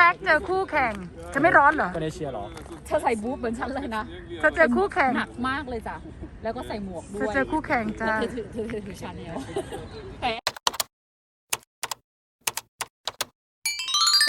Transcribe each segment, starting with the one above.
แท็กเจอคู่แข่งจะไม่ร้อนเหรอก็ได้เชียร์เหรอ เธอใส่บูทเหมือนฉันเลยนะเธอเจอคู่แข่ง หนักมากเลยจ้ะ แล้วก็ใส่หมวกด้เธอวยเจอคู่แข่งแล้จ้าวเธอถือเธอถือถือชาแนล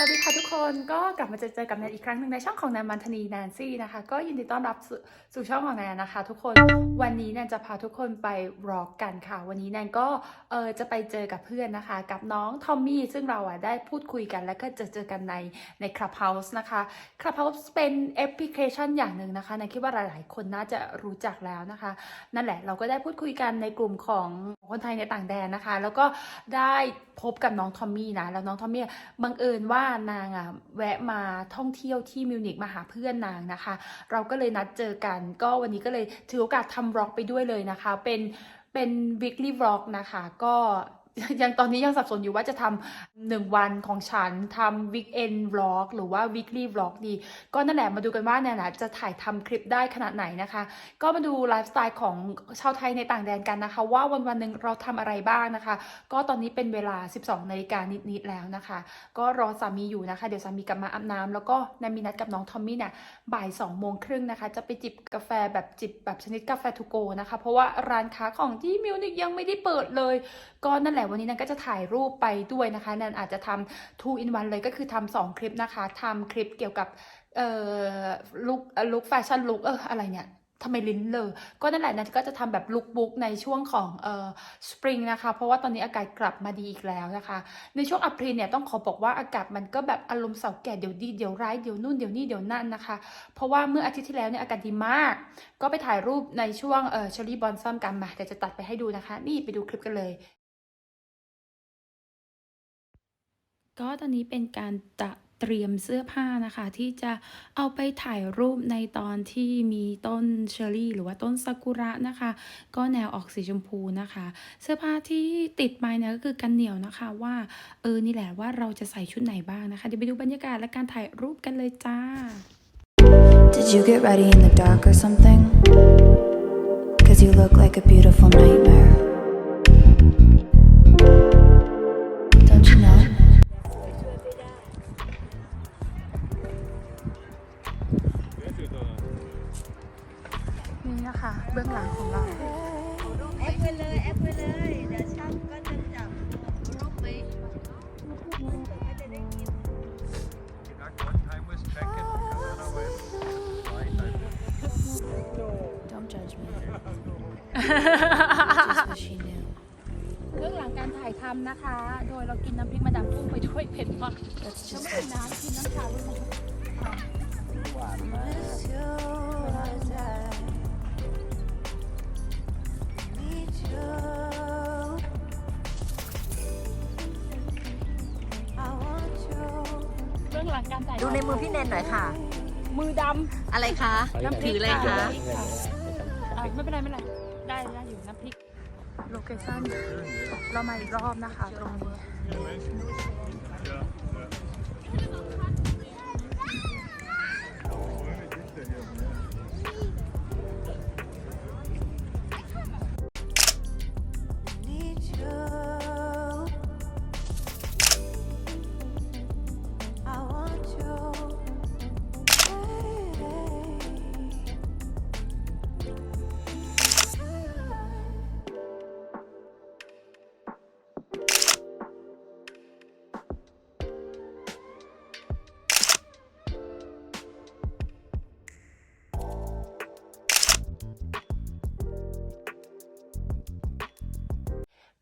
วัสดีค่ะทุกคนก็กลับมาเจอกับแนนอีกครั้งหนึ่งในช่องของแนนมันธนีแนนซี่นะคะ ก็ยินดีต้อนรับสู่สู่ช่องของแนนนะคะ ทุกคนวันนี้แนนจะพาทุกคนไปร็อกกันค่ะ วันนี้แนนก็เออจะไปเจอกับเพื่อนนะคะ กับน้องทอมมี่ซึ่งเราอะได้พูดคุยกัน แล้วก็เจอเจอกันในใน Clubhouse นะคะ Clubhouse เป็นแอปพลิเคชันอย่างหนึ่งนะคะแนนคิดว่าหลาย ๆ คนน่าจะรู้จักแล้วนะคะ นั่นแหละเราก็ได้พูดคุยกันในกลุ่มของ คนไทยในต่างแดนนะคะ แล้วก็ได้พบกับน้องทอมมี่นะ แล้วน้องทอมมี่บังเอิญว่านางอะแวะมาท่องเที่ยวที่มิวนิกมาหาเพื่อนนางนะคะ เราก็เลยนัดเจอกัน ก็วันนี้ก็เลยถือโอกาสทำบล็อกไปด้วยเลยนะคะ เป็นเป็น weekly vlog นะคะ ก็ ยังตอนนี้ยังสับสนอยู่ว่าจะทำหนึ่งวันของฉันทำ weekend vlog หรือว่า weekly vlog ดี ก็นั่นแหละมาดูกันว่าเนี่ยนะจะถ่ายทำคลิปได้ขนาดไหนนะคะ ก็มาดูไลฟ์สไตล์ของชาวไทยในต่างแดนกันนะคะ ว่าวันวันหนึ่งเราทำอะไรบ้างนะคะ ก็ตอนนี้เป็นเวลา 12นาฬิกานิดๆแล้วนะคะ ก็รอสามีอยู่นะคะ เดี๋ยวสามีกลับมาอาบน้ำแล้วก็นายมีนัดกับน้องทอมมี่เนี่ยบ่าย2โมงครึ่งนะคะ จะไปจิบกาแฟแบบจิบแบบชนิดกาแฟทูโกนะคะ เพราะว่าร้านค้าของที่มิวนิกยังไม่ได้เปิดเลย ก็นั่นแหละแต่วันนี้นันก็จะถ่ายรูปไปด้วยนะคะนันอาจจะทำ two in one เลยก็คือทำสองคลิปนะคะทำคลิปเกี่ยวกับเอ่อลุคลุคแฟชั่นลุคเอออะไรเนี่ยทำไมลิ้นเลย ก็นั่นแหละนันก็จะทำแบบลุคบุ๊กในช่วงของเอ่อสปริงนะคะ เพราะว่าตอนนี้อากาศกลับมาดีอีกแล้วนะคะ ในช่วงอัปรีเนี่ยต้องขอบอกว่าอากาศมันก็แบบอารมณ์เสาแก่เดี๋ยวดีเดี๋ยวร้ายเดี๋ยวนู่นเดี๋ยวนี่เดี๋ยวนั่นนะคะ เพราะว่าเมื่ออาทิตย์ที่แล้วเนี่ยอากาศดีมาก ก็ไปถ่ายรูปในช่วงเอ่อเชอรี่บอนซัมกันมาเดี๋ยวจะตัดไปให้ดูนะคะ นี่ไปดูคลิปกันเลย ก็ตอนนี้เป็นการจะเตรียมเสื้อผ้านะคะ ที่จะเอาไปถ่ายรูปในตอนที่มีต้นเชอรี่ หรือว่าต้นซากุระนะคะ ก็แนวออกสีชมพูนะคะ เสื้อผ้าที่ติดไปเนี่ยก็คือกันเหนียวนะคะว่าเออนี่แหละว่าเราจะใส่ชุดไหนบ้างนะคะ เดี๋ยวไปดูบรรยากาศและการถ่ายรูปกันเลยจ้า Did you get ready in the dark or something? Cause you look like a beautiful nightmare. เรื่องหลังการถ่ายทำนะคะ โดยเรากินน้ำพริกมาดามกุ้งไปด้วยเผ็ดมาก Let's แล้ว just ไม่กินน้ำกินน้ำชาด้วยนะ miss you. Need you. I want you. เรื่องหลังการถ่ายดูในมือพี่แนนหน่อยค่ะ มือดอะไรคะำถืออะไรคะอะไม่เป็นไรไม่เป็นไร ได้ได้อยู่น้ำพริกโลเคชั่นเรามาอีกรอบนะคะตรงนี้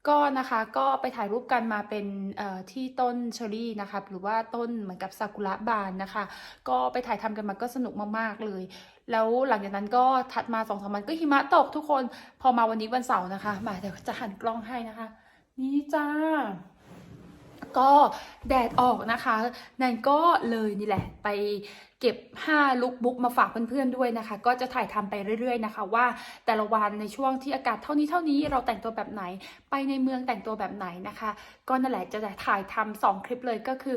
ก็นะคะก็ไปถ่ายรูปกันมาเป็นที่ต้นเชอรี่นะคะหรือว่าต้นเหมือนกับซากุระบานนะคะ ก็ไปถ่ายทำกันมาก็สนุกมากๆเลย แล้วหลังจากนั้นก็ถัดมาสองสามวันก็หิมะตกทุกคนพอมาวันนี้วันเสาร์นะคะ มาเดี๋ยวจะหันกล้องให้นะคะ นี่จ้าก็แดดออกนะคะแนนก็เลยนี่แหละ ไป เก็บ 5 ลุคบุ๊กมาฝากเพื่อนๆด้วยนะคะ ก็จะถ่ายทำไปเรื่อยๆนะคะ ว่าแต่ละวันในช่วงที่อากาศเท่านี้เท่านี้เราแต่งตัวแบบไหน ไปในเมืองแต่งตัวแบบไหนนะคะ ก็นั่นแหละจะถ่ายทำสองคลิปเลยก็คือ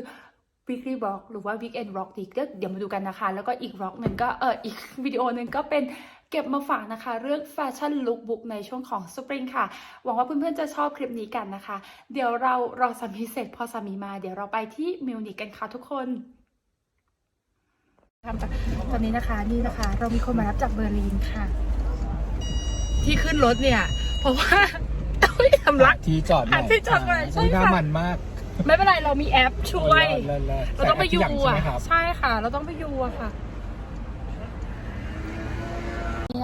weekly vlog หรือว่า weekend vlog ดีก็เดี๋ยวมาดูกันนะคะ แล้วก็อีก vlog หนึ่งก็เอออีกวิดีโอหนึ่งก็เป็นเก็บมาฝากนะคะ เรื่องแฟชั่นลุคบุ๊กในช่วงของสปริงค่ะ หวังว่าเพื่อนๆจะชอบคลิปนี้กันนะคะ เดี๋ยวเรารอสามีเสร็จพอสามีมา เดี๋ยวเราไปที่มิวนิกกันค่ะทุกคน ทำจากตอนนี้นะคะนี่นะคะ เรามีคนมารับจากเบอร์ลินค่ะ ที่ขึ้นรถเนี่ย เพราะว่าต้องไปทำรัก ที่จอดหน่หาอยที่จอดหน่อยใช่นี่น่าค่ะมันมากไม่เป็นไรเรามีแอปช่วย เลิศเลิศเราต้องไปยูแต่ที่อย่างใช่อะไหมครับ ใช่ค่ะ เราต้องไปยูอะค่ะ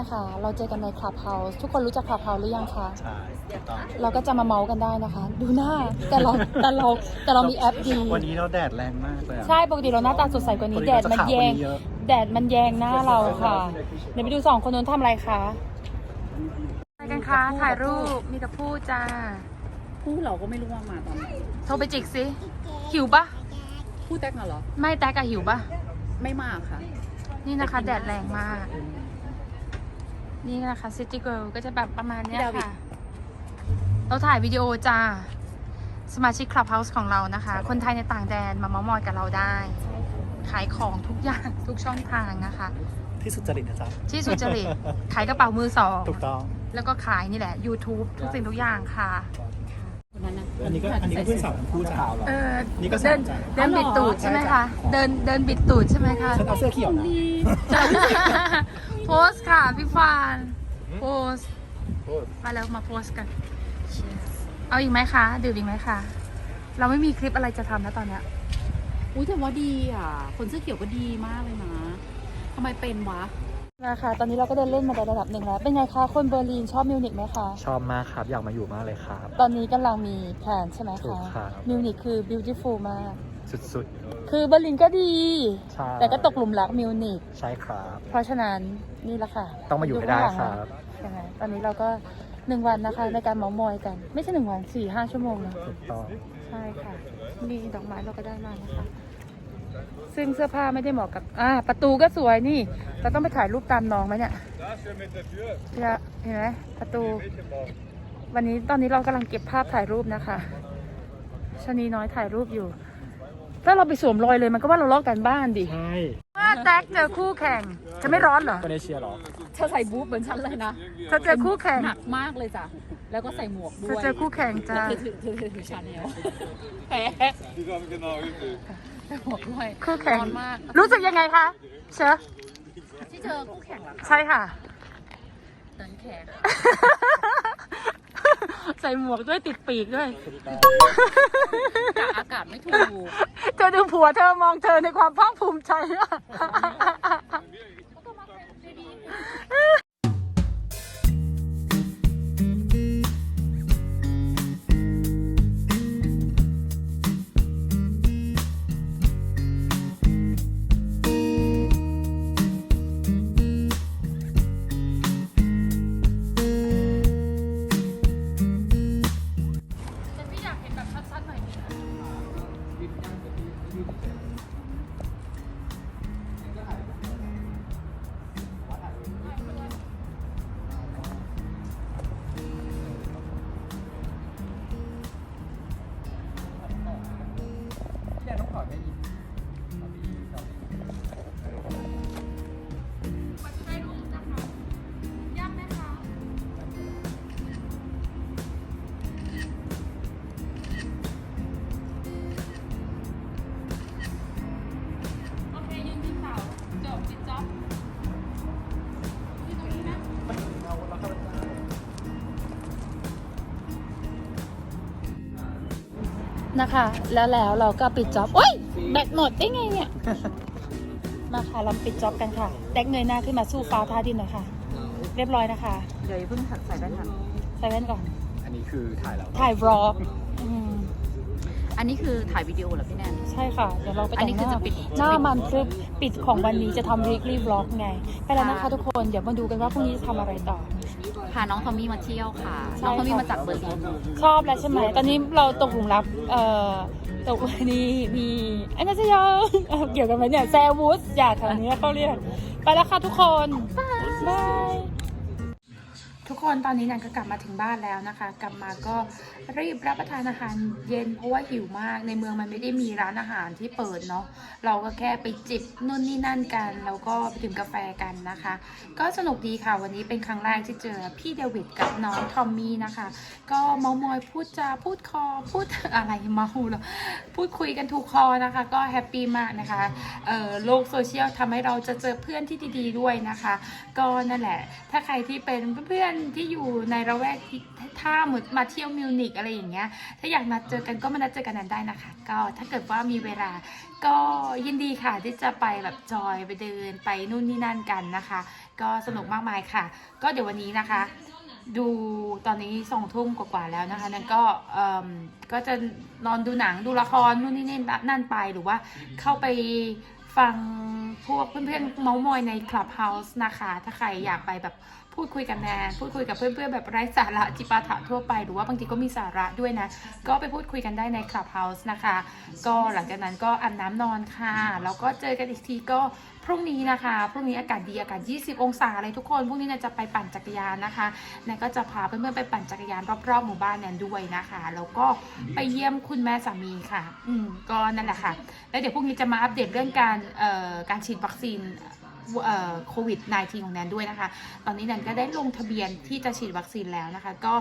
นี่นะคะ เราเจอกันในคลับเฮาส์ทุกคนรู้จักคลับเฮาส์หรือยังคะใช่ถูกต้องเราก็จะมาเมาส์กันได้นะคะ ดูหน้าแต่เราแต่เราแต่เรามีแอปดีวันนี้เราแดดแรงมากเลยอะ ใช่ปกติเราหน้าตาสดใสกว่านี้ปกติแดดมันแยงเราจะขาวกว่านี้เยอะแดดมันแยงหน้าเราค่ะเดี๋ยวไปดูสองคนนู้นทำอะไรคะไปกันคะถ่ายรูปมีแต่พูดจ้าผู้เราก็ไม่รู้ว่ามาตอนไหนโทรไปจิกสิหิวปะผู้แตกมาเหรอ ไม่แตกอะหิวปะไม่มากค่ะ นี่นะคะ แดดแรงมาก นี่นะคะซิตี้เกิลก็จะแบบประมาณเนี้ยพี่ดาวิดค่ะ เราถ่ายวิดีโอจ้า สมาชิกคลับเฮาส์ของเรานะคะ คนไทยในต่างแดนมาเมามอยกับเราได้ ขายของทุกอย่างทุกช่องทางนะคะ ที่สุดจริตนะจ๊ะที่สุจริต ขายกระเป๋ามือสอง ถูกต้อง แล้วก็ขายนี่แหละ YouTube ทุกสิ่งทุกอย่างค่ะ คนนั้นนะอันนี้ก็อันนี้ก็เพื่อนสาวของผู้จ๋าเออ นี่ก็เดินสนใจเดินบิดตูดใช่ไหมคะ เดินเดินบิดตูดใช่ไหมคะ ฉันเอาเสื้อเขียวนะ โพสต์ค่ะพี่ฟานโพสต์มาแล้วมาโพสต์กัน Cheers เอาอีกไหมคะดื่มอีกไหมคะเราไม่มีคลิปอะไรจะทำแล้วตอนเนี้ยอุ้ยแต่ว่าดีอะ คนเสื้อเขียวก็ดีมากเลยนะทำไมเป็นวะ นะคะตอนนี้เราก็เดินเล่นมาในระดับหนึ่งแล้ว เป็นไงคะคนเบอร์ลินชอบมิวนิกไหมคะชอบมากครับ อยากมาอยู่มากเลยครับ ตอนนี้กำลังมีแผนใช่ไหมถูคะกครับ มิวนิกคือ beautiful มาก สุดคือเบอร์ลินก็ดี ๆใช่แต่ก็ตกหลุมรักมิวนิกใช่ครับ เพราะฉะนั้นนี่แหละค่ะต้องมาอยู่ให้ได้ครับ ใช่ไหมตอนนี้เราก็หนึ่งวันนะคะในการเมาส์มอยกัน ไม่ใช่หนึ่งวันสี่ห้าชั่วโมงนะถูกต้องใช่ค่ะนี่ดอกไม้เราก็ได้มานะคะ ซึ่งเสื้อผ้าไม่ได้เหมาะกับอ่าประตูก็สวยนี่เราต้องไปถ่ายรูปตามน้องไหมเนี่ย Das hier mit der Tür. เนี่ยเห็นไหมประตู Mädchen brauchen. วันนี้ตอนนี้เรากำลังเก็บภาพถ่ายรูปนะคะชะนีน้อยถ่ายรูปอยู่ ถ้าเราไปสวมรอยเลยมันก็ว่าเราลอกกันบ้านดิใช่ว่าแท็กเจอคู่แข่งจะไม่ร้อนเหรอก็ได้เชียร์เหรอ เธอใส่บูทเหมือนฉันเลยนะเธอเจอคู่แข่ง หนักมากเลยจ้ะ แล้วก็ใส่หมวกด้เธอวยเจอคู่แข่งแล้วจ้า เธอถือเธอถือชาแนลแพ้ Die haben genau übel. ใส่หมวกด้วยคู่แข่ง ร้อนมาก รู้สึกยังไงคะ เชอที่เจอคู่แข่งเหรอคะใช่ค่ะ เดินแขก ใส่หมวกด้วยติดปีกด้วย กะอากาศไม่ถูก เธอดูผัวเธอมองเธอในความภาคภูมิใจอะ food. นะคะ แล้วแล้วเราก็ปิดจ็อบโอ๊ยแบตหมดได้ไงเนี่ย มาค่ะเราปิดจ็อบกันค่ะแตกเงยหน้าขึ้นมาสู้ฟ้าท่าดินหน่อยค่ะ เรียบร้อยนะคะ เดี๋ยวเพิ่งใส่แว่นทันใส่แว่นก่อน อันนี้คือถ่ายแล้วถ่ายบล็อกอืมอันนี้คือถ่ายวิดีโอเหรอพี่แนน ใช่ค่ะ เดี๋ยวเราไปอันแต่นี้งหคือน้าจะปิดหน้ามันคือปิดของวันนี้จะทำ weekly vlog ไง ไปแล้วนะคะทุกคน เดี๋ยวมาดูกันว่าพรุ่งนี้จะทำอะไรต่อ พาน้องทอมมี่มาเที่ยวค่ะใช่น้องทอมมี่ค่ะมาจากเบอร์ลินชอบแล้วใช่ไหม ตอนนี้เราตกหลุมรักเอ่อตกนี่นี่อันนั้นจะยังเกี่ยวกันไหมเนี่ยแซวูสอย่าแถวนี้เขาเรียก ไปแล้วค่ะทุกคนบาย ทุกคนตอนนี้นันก็กลับมาถึงบ้านแล้วนะคะ กลับมาก็รีบรับประทานอาหารเย็นเพราะว่าหิวมากในเมืองมันไม่ได้มีร้านอาหารที่เปิดเนาะเราก็แค่ไปจิบนู่นนี่นั่นกันแล้วก็ไปดื่มกาแฟกันนะคะ ก็สนุกดีค่ะวันนี้เป็นครั้งแรกที่เจอพี่เดวิดกับน้องทอมมี่นะคะ ก็เมามอยพูดจาพูดคอพูดอะไรเมาหรอพูดคุยกันถูกคอนะคะ ก็แฮปปี้มากนะคะเออโลกโซเชียลทำให้เราจะเจอเพื่อนที่ดีๆด้วยนะคะ ก็นั่นแหละ ถ้าใครที่เป็นเพื่อนที่อยู่ในระแวกที่ถ้าเหมือนมาเที่ยวมิวนิกอะไรอย่างเงี้ย ถ้าอยากนัดเจอกันก็มานัดเจอกันนั้นได้นะคะ ก็ถ้าเกิดว่ามีเวลาก็ยินดีค่ะที่จะไปแบบจอยไปเดินไปนู่นนี่นั่นกันนะคะ ก็สนุกมากมายค่ะ ก็เดี๋ยววันนี้นะคะ ดูตอนนี้สองทุ่มกว่าๆแล้วนะคะ นั่นก็เอ่มก็จะนอนดูหนังดูละครนู่นนี่นี่นั่นไปหรือว่าเข้าไปฟังพวกเพื่อนๆเมาส์มอยใน Clubhouse นะคะ ถ้าใครอยากไปแบบ พูดคุยกับแนนพูดคุยกับเพื่อนๆแบบไร้สาระจิปาถะทั่วไป หรือว่าบางทีก็มีสาระด้วยนะ ก็ไปพูดคุยกันได้ใน Clubhouse นะคะ ก็หลังจากนั้นก็อาบน้ำนอนค่ะ แล้วก็เจอกันอีกทีก็พรุ่งนี้นะคะ พรุ่งนี้อากาศดีอากาศ 20 องศาเลยทุกคน พรุ่งนี้เนยจะไปปั่นจักรยานนะคะแนนก็จะพาเพื่อนๆไปปั่นจักรยานรอบๆหมู่บ้านแนนด้วยนะคะ แล้วก็ไปเยี่ยมคุณแม่สามีค่ะ อืมก็นั่นแหละค่ะ แล้วเดี๋ยวพรุ่งนี้จะมาอัปเดตเรื่องการเอ่อการฉีดวัคซีน โควิด -19 ของแนนด้วยนะคะ ตอนนี้แนนก็ได้ลงทะเบียนที่จะฉีดวัคซีนแล้วนะคะ ก็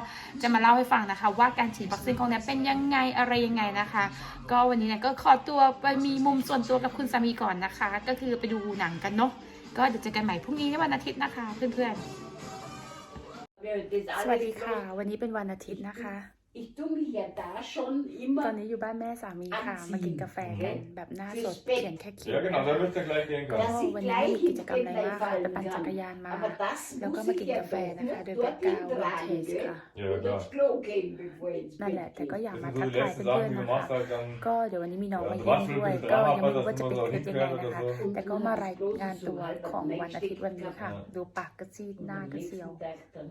จะมาเล่าให้ฟังนะคะ ว่าการฉีดวัคซีนของแนนเป็นยังไงอะไรยังไงนะคะ ก็วันนี้แนนก็ขอตัวไปมีมุมส่วนตัวกับคุณสามีก่อนนะคะ ก็คือไปดูหนังกันเนาะก็เดี๋ยวเจอกันใหม่พรุ่งนี้ในวันอาทิตย์นะคะเพื่อนๆ สวัสดีค่ะ วันนี้เป็นวันอาทิตย์นะคะ Ich tue mich ja da schon ตอน immer นี้อยู่บ้านแม่สามีค่ะ มากินกาแฟกันแบบหน้าสดเขียนแค่คิ้ว Ja, genau, da wird er gleich gehen ก็ können. dass ich วันนี้ไม่ gleich มีกิจกรรม ins อะไร Bett มากค่ะไปปั่น fallen จักร kann. ยานมา Aber das แล้วก็ muss มา ich กิน ja กาแฟ doch นะคะ nicht โดย dort แบ็กกราวด์วิน hinterlagen, เทจ gell? ค่ะ Ja, Und klar. ins Klo gehen, bevor ich ins นั่นแหละ Bett แต่ก็ gehe. อยากมา Das ทั sind ก so die ทาย letzten เพื่อน Sachen, ๆ die นะ du คะ machst, halt dann. ก็เดี๋ยววันนี้มีน้องมา Ja, เยี่ยม was für ด้วย ein ก็ Drama, ยังไม่รู้ falls ว่า das จะ nur ปิด so คลิปยังไง hingehört นะคะ oder so. แต่ก็มารายงานตัวของวันอาทิตย์วันนี้ค่ะ ดูปากกระซีด Und หน้า am กระเซียว nächsten Tag dann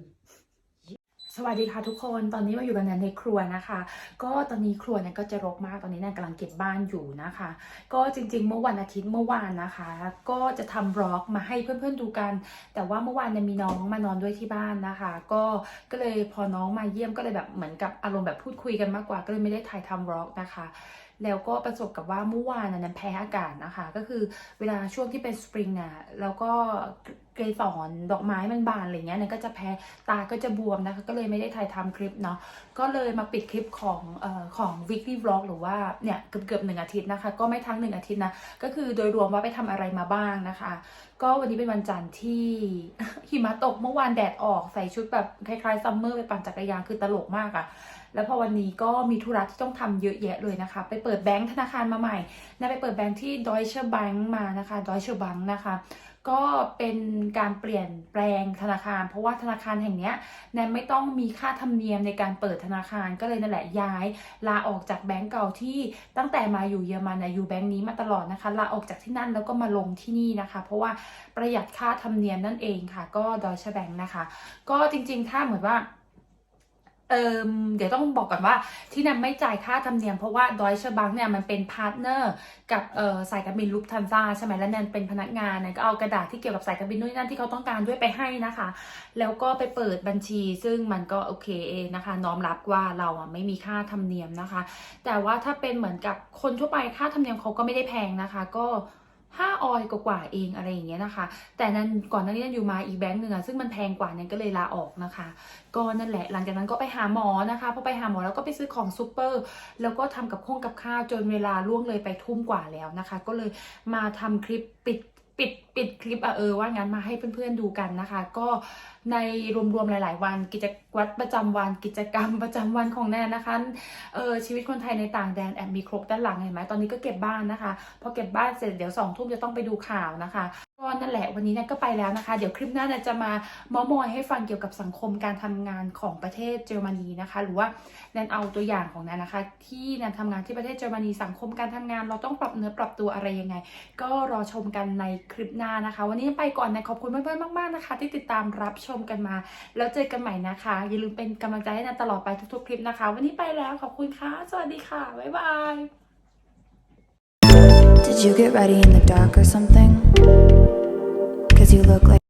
สวัสดีค่ะทุกคนตอนนี้มาอยู่กันในครัวนะคะ ก็ตอนนี้ครัวเนี่ยก็จะรกมากตอนนี้แนนกำลังเก็บบ้านอยู่นะคะ ก็จริงๆ เมื่อวันอาทิตย์เมื่อวานนะคะ ก็จะทำบล็อกมาให้เพื่อนๆดูกัน แต่ว่าเมื่อวานเนี่ยมีน้องมานอนด้วยที่บ้านนะคะ ก็ก็เลยพอน้องมาเยี่ยมก็เลยแบบเหมือนกับอารมณ์แบบพูดคุยกันมากกว่าก็เลยไม่ได้ถ่ายทำบล็อกนะคะแล้วก็ประสบกับว่าเมื่อวานนั้นแพ้อากาศนะคะ ก็คือเวลาช่วงที่เป็นสปริงน่ะแล้วก็ เกสรดอกไม้มันบานอะไรเงี้ยนันก็จะแพ้ตาก็จะบวมนะคะ ก็เลยไม่ได้ถ่ายทำคลิปเนาะก็เลยมาปิดคลิปของเอ่อของ weekly vlog หรือว่าเนี่ยเกือบเกือบหนึ่งอาทิตย์นะคะ ก็ไม่ทั้งหนึ่งอาทิตย์นะ ก็คือโดยรวมว่าไปทำอะไรมาบ้างนะคะ ก็วันนี้เป็นวันจันทร์ที่หิมะตกเมื่อวานแดดออกใส่ชุดแบบคล้ายๆซัมเมอร์ไปปั่นจักรยานคือตลกมากอะแล้วพอวันนี้ก็มีธุระที่ต้องทำเยอะแยะเลยนะคะ ไปเปิดแบงค์ธนาคารมาใหม่นะไปเปิดแบงค์ที่ Deutsche Bank มานะคะ Deutsche Bank นะคะ ก็เป็นการเปลี่ยนแปลงธนาคาร เพราะว่าธนาคารแห่งนี้แนนไม่ต้องมีค่าธรรมเนียมในการเปิดธนาคารก็เลยนั่นแหละย้าย ลาออกจากแบงก์เก่าที่ตั้งแต่มาอยู่เยอรมันอยู่แบงก์นี้มาตลอดนะคะลาออกจากที่นั่นแล้วก็มาลงที่นี่นะคะ เพราะว่าประหยัดค่าธรรมเนียมนั่นเองค่ะ ก็ดอยชแบงก์นะคะ ก็จริงๆถ้าเหมือนว่า เอิมเดี๋ยวต้องบอกก่อนว่าที่นันไม่จ่ายค่าธรรมเนียมเพราะว่าดอยชบังเนี่ยมันเป็นพาร์ทเนอร์กับเออสายการบินลุฟทันซาใช่ไหมแล้วแนนเป็นพนักงานนันก็เอากระดาษที่เกี่ยวกับสายการบินนู่นนั่นที่เขาต้องการด้วยไปให้นะคะ แล้วก็ไปเปิดบัญชี ซึ่งมันก็โอเคนะคะ น้อมรับว่าเราอะไม่มีค่าธรรมเนียมนะคะ แต่ว่าถ้าเป็นเหมือนกับคนทั่วไปค่าธรรมเนียมเขาก็ไม่ได้แพงนะคะ ก็ ห้าออยกว่าเองอะไรอย่างเงี้ยนะคะ แต่นั้นก่อนหน้านี้นันอยู่มาอีกแบงค์หนึ่งอะซึ่งมันแพงกว่านั้นก็เลยลาออกนะคะ ก็นั่นแหละหลังจากนั้นก็ไปหาหมอนะคะพอไปหาหมอแล้วก็ไปซื้อของซูเปอร์แล้วก็ทำกับข้องกับข้าวจนเวลาล่วงเลยไปทุ่มกว่าแล้วนะคะ ก็เลยมาทำคลิปปิด ปิดปิดคลิปอะเออว่างั้นมาให้เพื่อนๆดูกันนะคะ ก็ในรวมๆหลาย ๆ วันกิจวัตรประจำวันกิจกรรมประจำวันของแนนนะคะเออชีวิตคนไทยในต่างแดนแอบมีครกด้านหลังเห็นไหมตอนนี้ก็เก็บบ้านนะคะพอเก็บบ้านเสร็จเดี๋ยวสองทุ่มจะต้องไปดูข่าวนะคะ ก็นั่นแหละวันนี้เนี่ยก็ไปแล้วนะคะ เดี๋ยวคลิปหน้าเนี่ยจะมาเมอมอยให้ฟังเกี่ยวกับสังคมการทำงานของประเทศเยอรมนีนะคะ หรือว่าแนนเอาตัวอย่างของแนนนะคะ ที่แนนทำงานที่ประเทศเยอรมนีสังคมการทำงาน เราต้องปรับเนื้อปรับตัวอะไรยังไง ก็รอชมกันในคลิปหน้านะคะ วันนี้ไปก่อนนะขอบคุณเพื่อนๆมากๆนะคะ ที่ติดตามรับชมกันมา แล้วเจอกันใหม่นะคะ อย่าลืมเป็นกำลังใจให้แนนตลอดไปทุกๆคลิปนะคะ วันนี้ไปแล้วขอบคุณค่ะสวัสดีค่ะบ๊ายบาย Did you get ready in the dark or something? Cause you look like